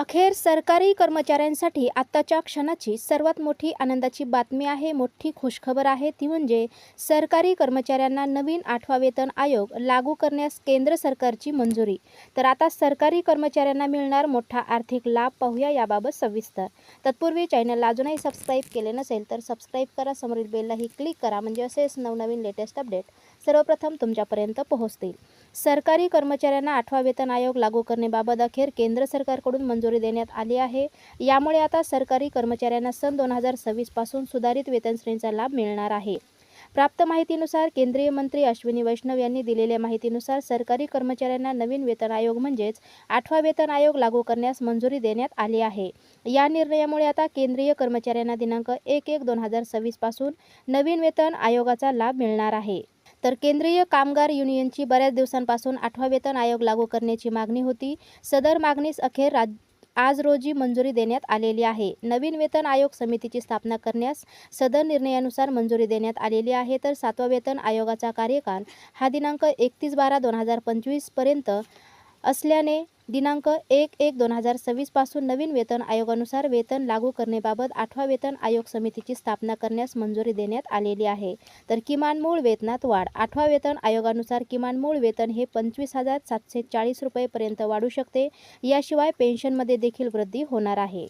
अखेर सरकारी कर्मचाऱ्यांसाठी आत्ताच्या क्षणाची सर्वात मोठी आनंदाची बातमी आहे. मोठी खुशखबर आहे. ती म्हणजे सरकारी कर्मचाऱ्यांना नवीन आठवा वेतन आयोग लागू करण्यास केंद्र सरकारची मंजुरी. तर आता सरकारी कर्मचाऱ्यांना मिळणार मोठा आर्थिक लाभ पाहूया याबाबत सविस्तर. तत्पूर्वी चॅनलला अजूनही सबस्क्राईब केले नसेल तर सबस्क्राईब करा. समोरील बेललाही क्लिक करा. म्हणजे असेच नवनवीन लेटेस्ट अपडेट सर्वप्रथम तुमच्यापर्यंत पोहोचतील. सरकारी कर्मचाऱ्यांना आठवा वेतन आयोग लागू करण्याबाबत अखेर केंद्र सरकारकडून मंजुरी देण्यात आली आहे. यामुळे आता सरकारी कर्मचाऱ्यांना सन दोन हजार सव्वीसपासून सुधारित वेतन श्रेणीचा लाभ मिळणार आहे. प्राप्त माहितीनुसार केंद्रीय मंत्री अश्विनी वैष्णव यांनी दिलेल्या माहितीनुसार सरकारी कर्मचाऱ्यांना नवीन वेतन आयोग म्हणजेच आठवा वेतन आयोग लागू करण्यास मंजुरी देण्यात आली आहे. या निर्णयामुळे आता केंद्रीय कर्मचाऱ्यांना दिनांक एक एक दोन हजार सव्वीसपासून नवीन वेतन आयोगाचा लाभ मिळणार आहे. तर केंद्रीय कामगार युनियनची बऱ्याच दिवसांपासून आठवा वेतन आयोग लागू करण्याची मागणी होती. सदर मागणीस अखेर राज आज रोजी मंजुरी देण्यात आलेली आहे. नवीन वेतन आयोग समितीची स्थापना करण्यास सदर निर्णयानुसार मंजुरी देण्यात आलेली आहे. तर सातवा वेतन आयोगाचा कार्यकाल हा दिनांक एकतीस बारा दोन हजार पंचवीसपर्यंत असल्याने दिनांक एक एक दोन हजार सव्वीसपासून नवीन वेतन आयोगानुसार वेतन लागू करण्याबाबत आठवा वेतन आयोग समितीची स्थापना करण्यास मंजुरी देण्यात आलेली आहे. तर किमान मूळ वेतनात वाढ. आठवा वेतन आयोगानुसार किमान मूळ वेतन हे पंचवीस हजार सातशे चाळीस रुपयेपर्यंत वाढू शकते. याशिवाय पेन्शनमध्ये देखील वृद्धी होणार आहे.